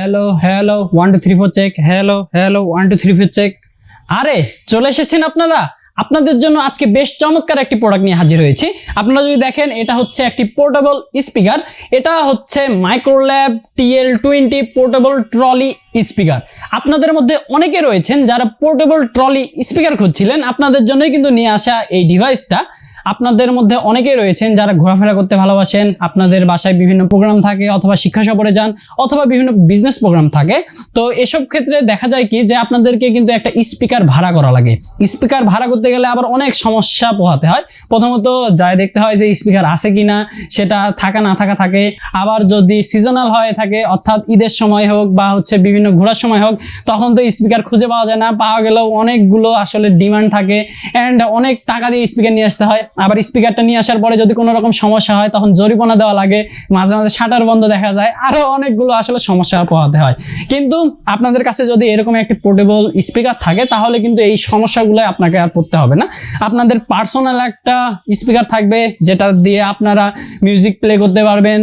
Hello hello one two three four check hello hello one two three four check আরে, চলে এসেছেন আপনারা? আপনাদের জন্য আজকে বেশ চমৎকার একটি প্রোডাক্ট নিয়ে হাজির হয়েছি। আপনারা যদি দেখেন, এটা হচ্ছে একটি পোর্টেবল স্পিকার এটা হচ্ছে Microlab TL twenty portable trolley speaker আপনাদের মধ্যে অনেকে রয়েছেন যারা পোর্টেবল ট্রলি স্পিকার খুঁজছিলেন। আপনাদের জন্যই কিন্তু নিয়ে আসা এই ডিভাইসটা আপনাদের মধ্যে অনেকেই রয়েছেন যারা ঘোরাফেরা করতে ভালোবাসেন, আপনাদের বাসায় বিভিন্ন প্রোগ্রাম থাকে অথবা শিক্ষা সফরে যান অথবা বিভিন্ন বিজনেস প্রোগ্রাম থাকে। তো এসব ক্ষেত্রে দেখা যায় কি যে আপনাদেরকে কিন্তু একটা স্পিকার ভাড়া করা লাগে। স্পিকার ভাড়া করতে গেলে আবার অনেক সমস্যা পোহাতে হয়। প্রথমত যায় দেখতে হয় যে স্পিকার আছে কিনা, সেটা থাকা না থাকা থাকে। আবার যদি সিজনাল হয়ে থাকে, অর্থাৎ ঈদের সময় হোক বা হচ্ছে বিভিন্ন ঘোরার সময় হোক, তখন তো স্পিকার খুঁজে পাওয়া যায় না। পাওয়া গেলেও অনেকগুলো আসলে ডিমান্ড থাকে। অ্যান্ড অনেক টাকা দিয়ে স্পিকার নিয়ে আসতে হয়। আবার স্পিকারটা নিয়ে আসার পরে যদি কোনো রকম সমস্যা হয়, তখন জরিমানা দেওয়া লাগে। মাঝে মাঝে শাটার বন্ধ দেখা যায়। আরও অনেকগুলো আসলে সমস্যা পোহাতে হয়। কিন্তু আপনাদের কাছে যদি এরকম একটি পোর্টেবল স্পিকার থাকে, তাহলে কিন্তু এই সমস্যাগুলো আপনাকে আর পড়তে হবে না। আপনাদের পার্সোনাল একটা স্পিকার থাকবে, যেটা দিয়ে আপনারা মিউজিক প্লে করতে পারবেন,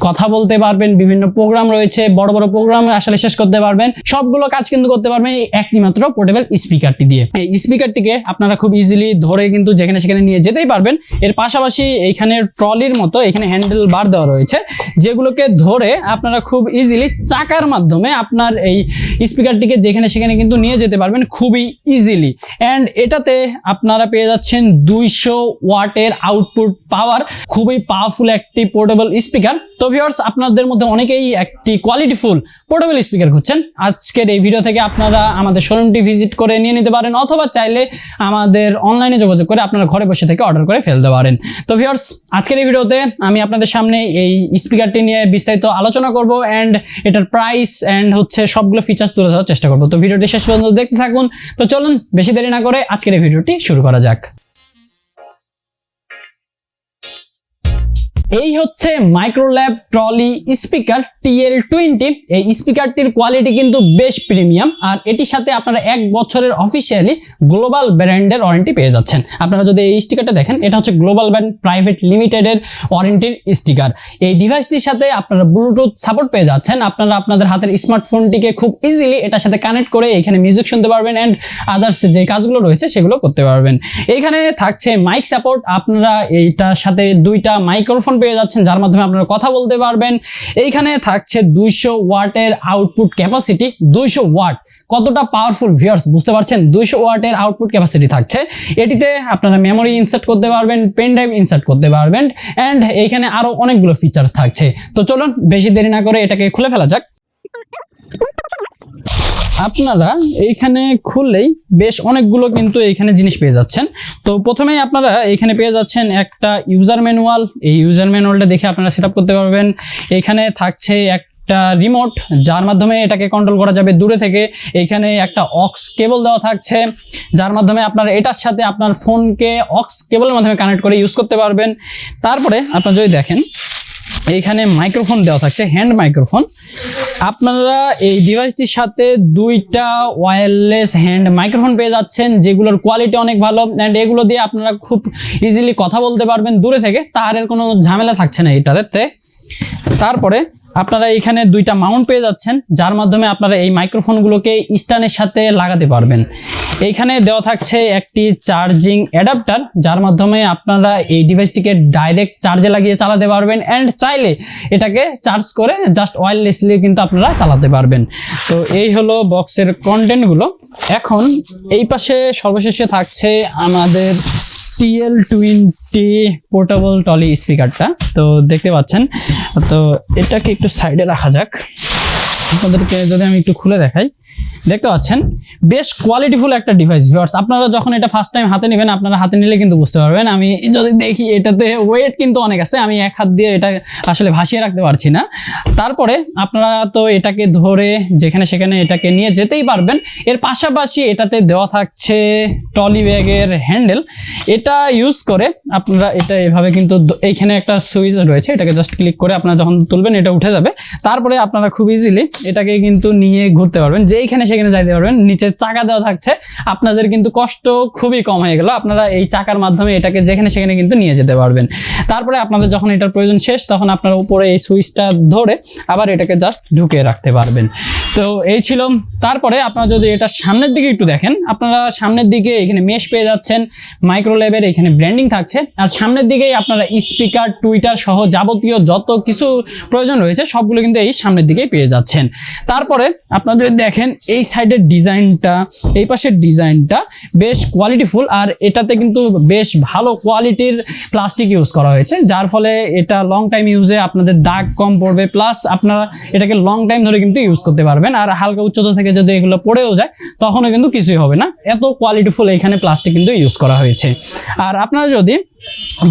কথা বলতে পারবেন, বিভিন্ন প্রোগ্রাম রয়েছে, বড় বড় প্রোগ্রাম আসলে শেষ করতে পারবেন। সবগুলো কাজ কিন্তু করতে পারবেন এই একটি মাত্র পোর্টেবল স্পিকারটি দিয়ে। এই স্পিকারটিকে আপনারা খুব ইজিলি ধরে কিন্তু যেখানে সেখানে নিয়ে যেতেই পারবেন। এর পাশাপাশি এইখানে ট্রলির মতো এখানে হ্যান্ডেল বার দেওয়া রয়েছে, যেগুলোকে ধরে আপনারা খুব ইজিলি চাকার মাধ্যমে আপনার এই স্পিকারটিকে যেখানে সেখানে কিন্তু নিয়ে যেতে পারবেন খুবই ইজিলি অ্যান্ড এটাতে আপনারা পেয়ে যাচ্ছেন দুইশো ওয়াটের আউটপুট পাওয়ার খুবই পাওয়ারফুল একটি পোর্টেবল স্পিকার তো ভিউয়ার্স আপনাদের মধ্যে অনেকেই একটি কোয়ালিটিফুল পোর্টেবল স্পিকার খুঁজছেন। আজকের এই ভিডিও থেকে আপনারা আমাদের শোরুমটি ভিজিট করে নিয়ে নিতে পারেন, অথবা চাইলে আমাদের অনলাইনে যোগাযোগ করে আপনারা ঘরে বসে থেকে অর্ডার করে ফেলতে পারেন। তো ভিউয়ার্স আজকের এই ভিডিওতে আমি আপনাদের সামনে এই স্পিকারটি নিয়ে বিস্তারিত আলোচনা করব অ্যান্ড এটার প্রাইস অ্যান্ড হচ্ছে সবগুলো ফিচার্স তুলে ধরার চেষ্টা করব। তো ভিডিওটি শেষ পর্যন্ত দেখতে থাকুন। তো চলুন, বেশি দেরি না করে আজকের এই ভিডিওটি শুরু করা যাক। এই হচ্ছে Microlab trolley speaker TL twenty এই স্পিকারটির কোয়ালিটি কিন্তু বেশ প্রিমিয়াম আর এটির সাথে আপনারা এক বছরের অফিসিয়ালি গ্লোবাল ব্র্যান্ডের ওয়ারেন্টি পেয়ে যাচ্ছেন। আপনারা যদি এই স্টিকারটা দেখেন, এটা হচ্ছে গ্লোবাল ব্র্যান্ড প্রাইভেট লিমিটেডের ওয়ারেন্টির স্টিকার এই ডিভাইসটির সাথে আপনারা ব্লুটুথ সাপোর্ট পেয়ে যাচ্ছেন। আপনারা আপনাদের হাতের স্মার্টফোনটিকে খুব ইজিলি এটার সাথে কানেক্ট করে এখানে মিউজিক শুনতে পারবেন অ্যান্ড আদার্স যে কাজগুলো রয়েছে সেগুলো করতে পারবেন। এখানে থাকছে মাইক সাপোর্ট আপনারা এইটার সাথে দুইটা মাইক্রোফোন পেয়ে যাচ্ছেন, যার মাধ্যমে আপনারা কথা বলতে পারবেন। এইখানে থাকছে দুইশো ওয়াটের আউটপুট ক্যাপাসিটি দুইশো ওয়াট। কতটা পাওয়ারফুল ভিউয়ার্স বুঝতে পারছেন? দুইশো ওয়াটের আউটপুট ক্যাপাসিটি থাকছে। এটিতে আপনারা মেমোরি ইনসার্ট করতে পারবেন পেন ড্রাইভ ইনসার্ট করতে পারবেন অ্যান্ড এইখানে আরও অনেকগুলো ফিচার্স থাকছে। তো চলুন, বেশি দেরি না করে এটাকে খুলে ফেলা যাক। আপনারা এইখানে খুললেই বেশ অনেকগুলো কিন্তু এইখানে জিনিস পেয়ে যাচ্ছেন। তো প্রথমেই আপনারা এখানে পেয়ে যাচ্ছেন একটা ইউজার ম্যানুয়াল এই ইউজার ম্যানুয়ালটা দেখে আপনারা সেট করতে পারবেন। এখানে থাকছে একটা রিমোট যার মাধ্যমে এটাকে কন্ট্রোল করা যাবে দূরে থেকে। এখানে একটা অক্স কেবল দেওয়া থাকছে, যার মাধ্যমে আপনারা এটার সাথে আপনার ফোনকে অক্স কেবলের মাধ্যমে কানেক্ট করে ইউজ করতে পারবেন। তারপরে আপনারা যদি দেখেন এইখানে মাইক্রোফোন দেওয়া থাকছে হ্যান্ড মাইক্রোফোন আপনারা এই ডিভাইসটির সাথে দুইটা ওয়্যারলেস হ্যান্ড মাইক্রোফোন পেয়ে যাচ্ছেন, যেগুলোর কোয়ালিটি অনেক ভালো অ্যান্ড এগুলো দিয়ে আপনারা খুব ইজিলি কথা বলতে পারবেন। দূরে থেকে তাহারের কোনো ঝামেলা থাকছে না এটাতে। তারপরে আপনারা এখানে দুইটা মাউন্ট পেয়ে যাচ্ছেন, যার মাধ্যমে আপনারা এই মাইক্রোফোনগুলোকে স্ট্যান্ডের সাথে লাগাতে পারবেন। এইখানে দেওয়া থাকছে একটি চার্জিং অ্যাডাপ্টার, যার মাধ্যমে আপনারা এই ডিভাইসটিকে ডাইরেক্ট চার্জে লাগিয়ে চালাতে পারবেন অ্যান্ড চাইলে এটাকে চার্জ করে জাস্ট ওয়্যারলেসলি কিন্তু আপনারা চালাতে পারবেন। তো এই হলো বক্সের কন্টেন্টগুলো এখন এই পাশে সর্বশেষে থাকছে আমাদের টিএল টোয়েন্টি পোর্টেবল টলি স্পিকারটা তো দেখতে পাচ্ছেন, তো এটাকে একটু সাইডে রাখা যাক। আপনাদেরকে যদি আমি একটু খুলে দেখাই, দেখতে পাচ্ছেন, বেশ কোয়ালিটিফুল একটা ডিভাইস ভিউয়ার্স আপনারা যখন এটা ফার্স্ট টাইম হাতে নেবেন, আপনারা হাতে নিলে কিন্তু বুঝতে পারবেন। আমি যদি দেখি এটাতে ওয়েট কিন্তু অনেক আছে, আমি এক হাত দিয়ে এটা আসলে ভাসিয়ে রাখতে পারছি না। তারপরে আপনারা তো এটাকে ধরে যেখানে সেখানে এটাকে নিয়ে যেতেই পারবেন। এর পাশাপাশি এটাতে দেওয়া থাকছে টলি ব্যাগের হ্যান্ডেল। এটা ইউজ করে আপনারা এটা এভাবে কিন্তু এইখানে একটা সুইচ রয়েছে, এটাকে জাস্ট ক্লিক করে আপনারা যখন তুলবেন এটা উঠে যাবে। তারপরে আপনারা খুব ইজিলি এটাকে কিন্তু নিয়ে ঘুরতে পারবেন, যেইখানে সেখানে যাইতে পারবেন। নিচে চাকা দেওয়া থাকছে, আপনাদের কিন্তু কষ্ট খুবই কম হয়ে গেল। আপনারা এই চাকার মাধ্যমে এটাকে যেখানে সেখানে কিন্তু নিয়ে যেতে পারবেন। তারপরে আপনাদের যখন এটার প্রয়োজন শেষ, তখন আপনারা উপরে এই সুইচটা ধরে আবার এটাকে জাস্ট ঢুকিয়ে রাখতে পারবেন। তো এই ছিল। তারপরে আপনারা যদি এটা সামনের দিকে একটু দেখেন, আপনারা সামনের দিকে এখানে মেশ পেয়ে যাচ্ছেন মাইক্রো লেভেল এখানে ব্র্যান্ডিং থাকছে। আর সামনের দিকেই আপনারা স্পিকার টুইটার সহ যাবতীয় যত কিছু প্রয়োজন রয়েছে, সবগুলো কিন্তু এই সামনের দিকেই পেয়ে যাচ্ছেন। তারপরে আপনারা যদি দেখেন, এই সাইডের ডিজাইনটা এই পাশের ডিজাইনটা বেশ কোয়ালিটিফুল আর এটাতে কিন্তু বেশ ভালো কোয়ালিটির প্লাস্টিক ইউজ করা হয়েছে, যার ফলে এটা লং টাইম ইউজে আপনাদের দাগ কম পড়বে প্লাস আপনারা এটাকে লং টাইম ধরে কিন্তু ইউজ করতে পারবেন। আর হালকা উচ্চতা থেকে যদি এগুলো পড়েও যায়, তখনও কিন্তু কিছুই হবে না। এত কোয়ালিটিফুল এখানে প্লাস্টিক কিন্তু ইউজ করা হয়েছে। আর আপনারা যদি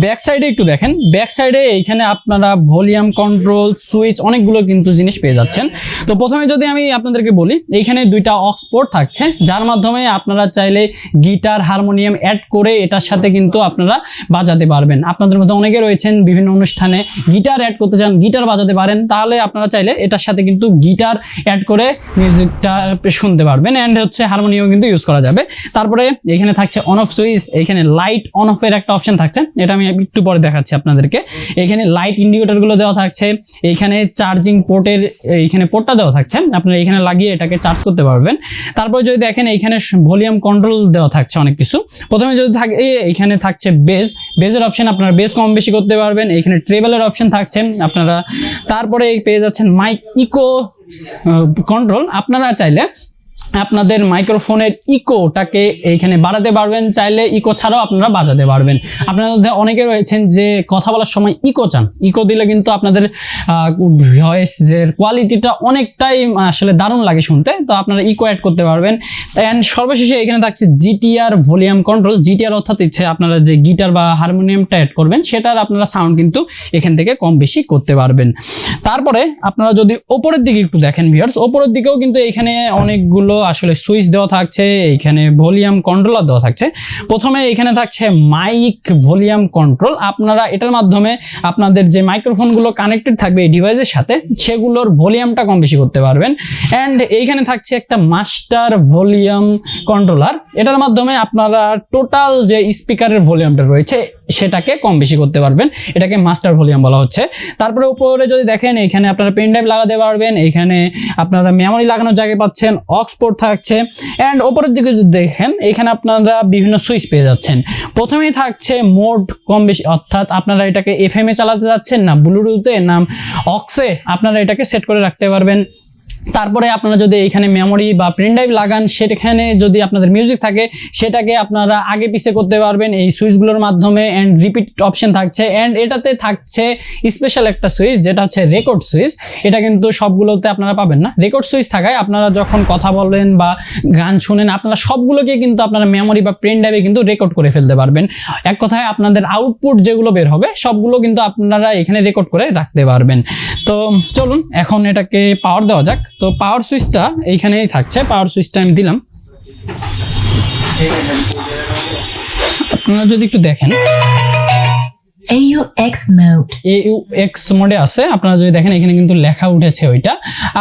ব্যাক সাইডে একটু দেখেন। ব্যাক সাইডে এইখানে আপনারা ভলিউম কন্ট্রোল, সুইচ অনেকগুলো কিন্তু জিনিস পেয়ে যাচ্ছেন। তো প্রথমে যদি আমি আপনাদেরকে বলি, এইখানে দুইটা অক্সপোর্ট থাকছে, যার মাধ্যমে আপনারা চাইলে গিটার, হারমোনিয়াম অ্যাড করে এটার সাথে কিন্তু আপনারা বাজাতে পারবেন। আপনাদের মধ্যে অনেকে রয়েছেন বিভিন্ন অনুষ্ঠানে গিটার অ্যাড করতে চান, গিটার বাজাতে পারেন, তাহলে আপনারা চাইলে এটার সাথে কিন্তু গিটার অ্যাড করে মিউজিকটা শুনতে পারবেন অ্যান্ড হচ্ছে হারমোনিয়াম কিন্তু ইউজ করা যাবে। তারপরে এখানে থাকছে অন অফ সুইচ, এখানে লাইট অন অফের একটা অপশন থাকছে। এটা আমি একটু পরে দেখাচ্ছি আপনাদেরকে। এখানে লাইট ইন্ডিকেটরগুলো দেওয়া থাকছে, এখানে চার্জিং পোর্টের এইখানে পোর্টটা দেওয়া থাকছে, আপনারা এখানে লাগিয়ে এটাকে চার্জ করতে পারবেন। তারপরে যদি দেখেন এইখানে ভলিউম কন্ট্রোল দেওয়া থাকছে অনেক কিছু। প্রথমে যদি থাকে এইখানে থাকছে বেজ বেজের অপশন আপনারা বেজ কম বেশি করতে পারবেন, এখানে ট্রেবেলের অপশন থাকছে আপনারা। তারপরে পেয়ে যাচ্ছেন মাইক ইকো কন্ট্রোল আপনারা চাইলে আপনাদের মাইক্রোফোনের ইকোটাকে এইখানে বাড়াতে পারবেন, চাইলে ইকো ছাড়াও আপনারা বাজাতে পারবেন। আপনাদের মধ্যে অনেকে রয়েছেন যে কথা বলার সময় ইকো চান। ইকো দিলে কিন্তু আপনাদের ভয়েসের কোয়ালিটিটা অনেকটাই আসলে দারুণ লাগে শুনতে। তো আপনারা ইকো অ্যাড করতে পারবেন। অ্যান্ড সর্বশেষে এখানে থাকছে জিটিআর ভলিউম কন্ট্রোল জিটিআর অর্থাৎ ইচ্ছে আপনারা যে গিটার বা হারমোনিয়ামটা অ্যাড করবেন, সেটার আপনারা সাউন্ড কিন্তু এখান থেকে কম বেশি করতে পারবেন। তারপরে আপনারা যদি ওপরের দিকে একটু দেখেন ভিউয়ার্স ওপরের দিকেও কিন্তু এখানে অনেকগুলো আসলে সুইচ দেওয়া থাকছে এইখানে ভলিউম কন্ট্রোলার দেওয়া থাকছে। প্রথমে এখানে থাকছে মাইক ভলিউম কন্ট্রোল। আপনারা এটার মাধ্যমে আপনাদের যে মাইক্রোফোনগুলো কানেক্টেড থাকবে এই ডিভাইসের সাথে, সেগুলোর ভলিউমটা কম বেশি করতে পারবেন। অ্যান্ড এইখানে থাকছে একটা মাস্টার ভলিউম কন্ট্রোলার। এটার মাধ্যমে আপনারা টোটাল যে স্পিকারের ভলিউমটা রয়েছে সেটাকে কম বেশি করতে পারবেন। এটাকে মাস্টার ভলিউম বলা হচ্ছে। তারপরে উপরে যদি দেখেন, এখানে আপনারা পেন ড্রাইভ লাগাতে পারবেন। এখানে আপনারা মেমোরি লাগানোর জায়গায় পাচ্ছেন অক্সপোর্ট থাকছে। অ্যান্ড ওপরের দিকে যদি দেখেন, এখানে আপনারা বিভিন্ন সুইচ পেয়ে যাচ্ছেন। প্রথমেই থাকছে মোড কম বেশি, অর্থাৎ আপনারা এটাকে এফ এম এ চালাতে যাচ্ছেন, না ব্লুটুথে না অক্সে আপনারা এটাকে সেট করে রাখতে পারবেন। তারপরে আপনারা যদি এখানে মেমোরি বা প্রিন্ট ড্রাইভ লাগান, সেখানে যদি আপনাদের মিউজিক থাকে, সেটাকে আপনারা আগে পিছে করতে পারবেন। এই সুইচগুলোর মাধ্যমে অ্যান্ড রিপিট অপশন থাকছে। অ্যান্ড এটাতে থাকছে স্পেশাল একটা সুইচ যেটা হচ্ছে রেকর্ড সুইচ এটা কিন্তু সবগুলোতে আপনারা পাবেন না। রেকর্ড সুইচ থাকায় আপনারা যখন কথা বলেন বা গান শুনেন, আপনারা সবগুলোকে কিন্তু আপনারা মেমোরি বা প্রিন্ট ড্রাইভে কিন্তু রেকর্ড করে ফেলতে পারবেন। এক কথায় আপনাদের আউটপুট যেগুলো বের হবে, সবগুলো কিন্তু আপনারা এখানে রেকর্ড করে রাখতে পারবেন। তো চলুন, এখন এটাকে পাওয়ার দেওয়া যাক। তো পাওয়ার সুইচটা এইখানেই থাকছে পাওয়ার সুইচটা আমি দিলাম। আপনারা যদি একটু দেখেন। AUX mode. এক্স মোডে আছে। আপনারা যদি দেখেন, এখানে কিন্তু লেখা উঠেছে ওইটা।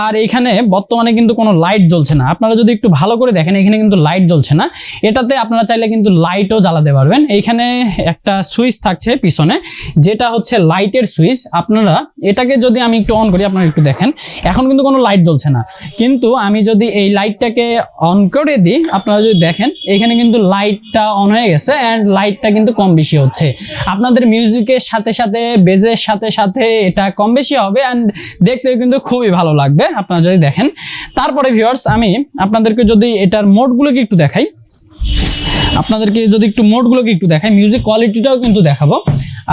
আর এখানে বর্তমানে কিন্তু কোনো লাইট জ্বলছে না। আপনারা যদি একটু ভালো করে দেখেন, এখানে কিন্তু লাইট জ্বলছে না। এটাতে আপনারা চাইলে কিন্তু লাইটও জ্বালাতে পারবেন। এইখানে একটা সুইচ থাকছে পিছনে, যেটা হচ্ছে লাইটের সুইচ আপনারা এটাকে যদি আমি একটু অন করি, আপনারা একটু দেখেন। এখন কিন্তু কোনো লাইট জ্বলছে না। কিন্তু আমি যদি এই লাইটটাকে অন করে দিই, আপনারা যদি দেখেন, এখানে কিন্তু লাইটটা অন হয়ে গেছে অ্যান্ড লাইটটা কিন্তু কম বেশি হচ্ছে। আপনাদের মিউজিকের সাথে সাথে বেজের সাথে সাথে এটা কম বেশি হবে অ্যান্ড দেখতেও কিন্তু খুবই ভালো লাগবে। আপনারা যদি দেখেন তারপরে ভিউয়ার্স আমি আপনাদেরকে যদি এটার মোডগুলোকে একটু দেখাই। আপনাদেরকে যদি একটু মোডগুলোকে একটু দেখাই মিউজিক কোয়ালিটিটাও কিন্তু দেখাবো।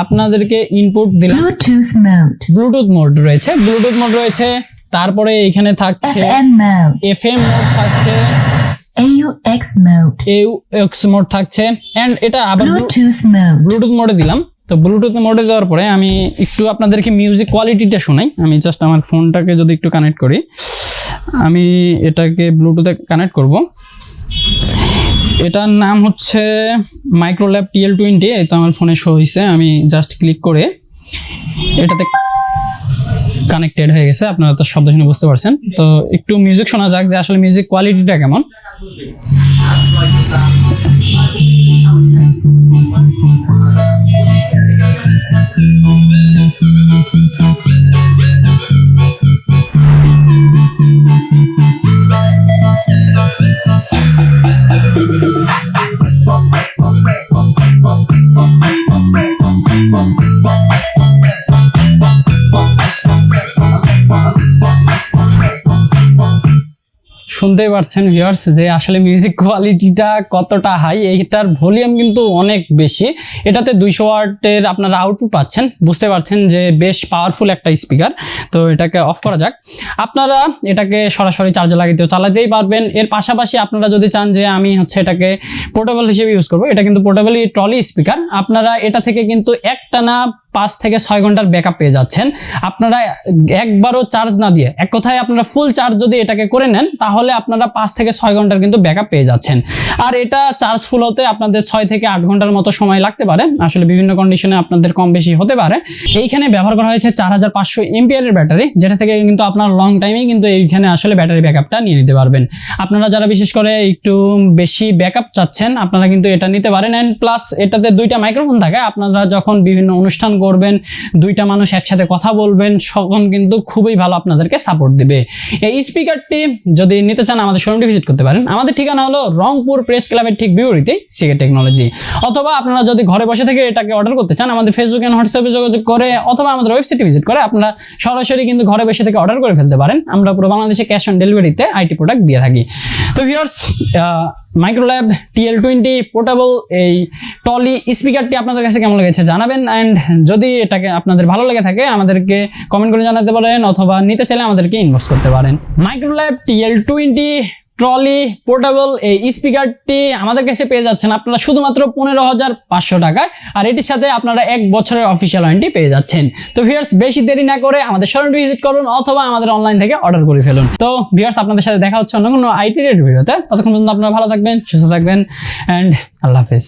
আপনাদেরকে ইনপুট দিলাম। Mode. ব্লুটুথ মোড রয়েছে। ব্লুটুথ মোড রয়েছে। তারপরে এখানে থাকছে mode. এফএম মোড থাকছে। AUX mode. এক্স মোড থাকছে। এন্ড এটা আবার mode. ব্লুটুথ মোডে দিলাম। তো ব্লুটুথ মোডে দেওয়ার পরে আমি একটু আপনাদেরকে মিউজিক কোয়ালিটিটা শোনাই। আমি জাস্ট আমার ফোনটাকে যদি একটু কানেক্ট করি, আমি এটাকে ব্লুটুথে কানেক্ট করব। এটার নাম হচ্ছে মাইক্রোল্যাব টিএল টোয়েন্টি তো আমার ফোনে শো হয়েছে আমি জাস্ট ক্লিক করে এটাতে কানেক্টেড হয়ে গেছে। আপনারা তো শব্দ শুনে বুঝতে পারছেন। তো একটু মিউজিক শোনা যাক যে আসলে মিউজিক কোয়ালিটিটা কেমন। শুনতেই পারছেন ভিউয়ার্স যে আসলে মিউজিক কোয়ালিটিটা কতটা হাই এইটার ভলিউম কিন্তু অনেক বেশি। এটাতে দুইশো ওয়াটের আপনারা আউটপুট পাচ্ছেন, বুঝতে পারছেন যে বেশ পাওয়ারফুল একটা স্পিকার তো এটাকে অফ করা যাক। আপনারা এটাকে সরাসরি চার্জে লাগিয়েও চালাতেই পারবেন। এর পাশাপাশি আপনারা যদি চান যে আমি হচ্ছে এটাকে পোর্টেবল হিসেবে ইউজ করব, এটা কিন্তু পোর্টেবল ট্রলি স্পিকার আপনারা এটা থেকে কিন্তু একটানা পাঁচ থেকে ছয় ঘণ্টার ব্যাকআপ পেয়ে যাচ্ছেন। আপনারা একবারও চার্জ না দিয়ে, এক কথায় আপনারা ফুল চার্জ যদি এটাকে করে নেন, তাহলে আপনারা পাঁচ থেকে ছয় ঘণ্টার কিন্তু ব্যাকআপ পেয়ে যাচ্ছেন। আর এটা চার্জ ফুল হতে আপনাদের ছয় থেকে আট ঘণ্টার মতো সময় লাগতে পারে। আসলে বিভিন্ন কন্ডিশনে আপনাদের কম বেশি হতে পারে। এইখানে ব্যবহার করা হয়েছে চার হাজার পাঁচশো এমপিআরের ব্যাটারি যেটা থেকে কিন্তু আপনার লং টাইমে কিন্তু এইখানে আসলে ব্যাটারি ব্যাকআপটা নিয়ে নিতে পারবেন। আপনারা যারা বিশেষ করে একটু বেশি ব্যাকআপ চাচ্ছেন, আপনারা কিন্তু এটা নিতে পারেন। প্লাস এটাতে দুইটা মাইক্রোফোন থাকে। আপনারা যখন বিভিন্ন অনুষ্ঠান করবেন, দুইটা মানুষ একসাথে কথা বলবেন তখন কিন্তু খুবই ভালো আপনাদেরকে সাপোর্ট দিবে। এই স্পিকারটি যদি নিতে চান আমাদের শোরুমটি ভিজিট করতে পারেন। আমাদের ঠিকানা হলো রংপুর প্রেস ক্লাবের ঠিক বিপরীতে সিকে টেকনোলজি অথবা আপনারা যদি ঘরে বসে থেকে এটাকে অর্ডার করতে চান, আমাদের ফেসবুক এন্ড হোয়াটসঅ্যাপে যোগাযোগ করে, অথবা আমাদের ওয়েবসাইটে ভিজিট করে, আপনারা সরাসরি কিন্তু ঘরে বসে থেকে অর্ডার করে ফেলতে পারেন। আমরা পুরো বাংলাদেশে ক্যাশ অন ডেলিভারিতে আইটি প্রোডাক্ট দিয়ে থাকি। তো viewers Microlab TL twenty portable এই টলি স্পিকারটি আপনাদের কাছে কেমন লেগেছে জানাবেন? অ্যান্ড যদি এটাকে আপনাদের ভালো লেগে থাকে, আমাদেরকে কমেন্ট করে জানাতে পারেন অথবা নিতে চাইলে আমাদেরকে ইনবক্স করতে পারেন। Microlab TL twenty trolley, portable এই স্পিকারটি আমাদের কাছে পেয়ে যাচ্ছেন আপনারা শুধুমাত্র পনেরো হাজার পাঁচশো টাকায়, আর এটির সাথে আপনারা এক বছরের অফিসিয়াল ওয়ারেন্টি পেয়ে যাচ্ছেন। তো ভিয়ার্স বেশি দেরি না করে আমাদের শোরুমটি ভিজিট করুন অথবা আমাদের অনলাইন থেকে অর্ডার করে ফেলুন। তো ভিয়ার্স আপনাদের সাথে দেখা হচ্ছে অন্য কোনো আইটি রেট ভিডিওতে। ততক্ষণ পর্যন্ত আপনারা ভালো থাকবেন, সুস্থ থাকবেন অ্যান্ড আল্লাহ হাফিজ।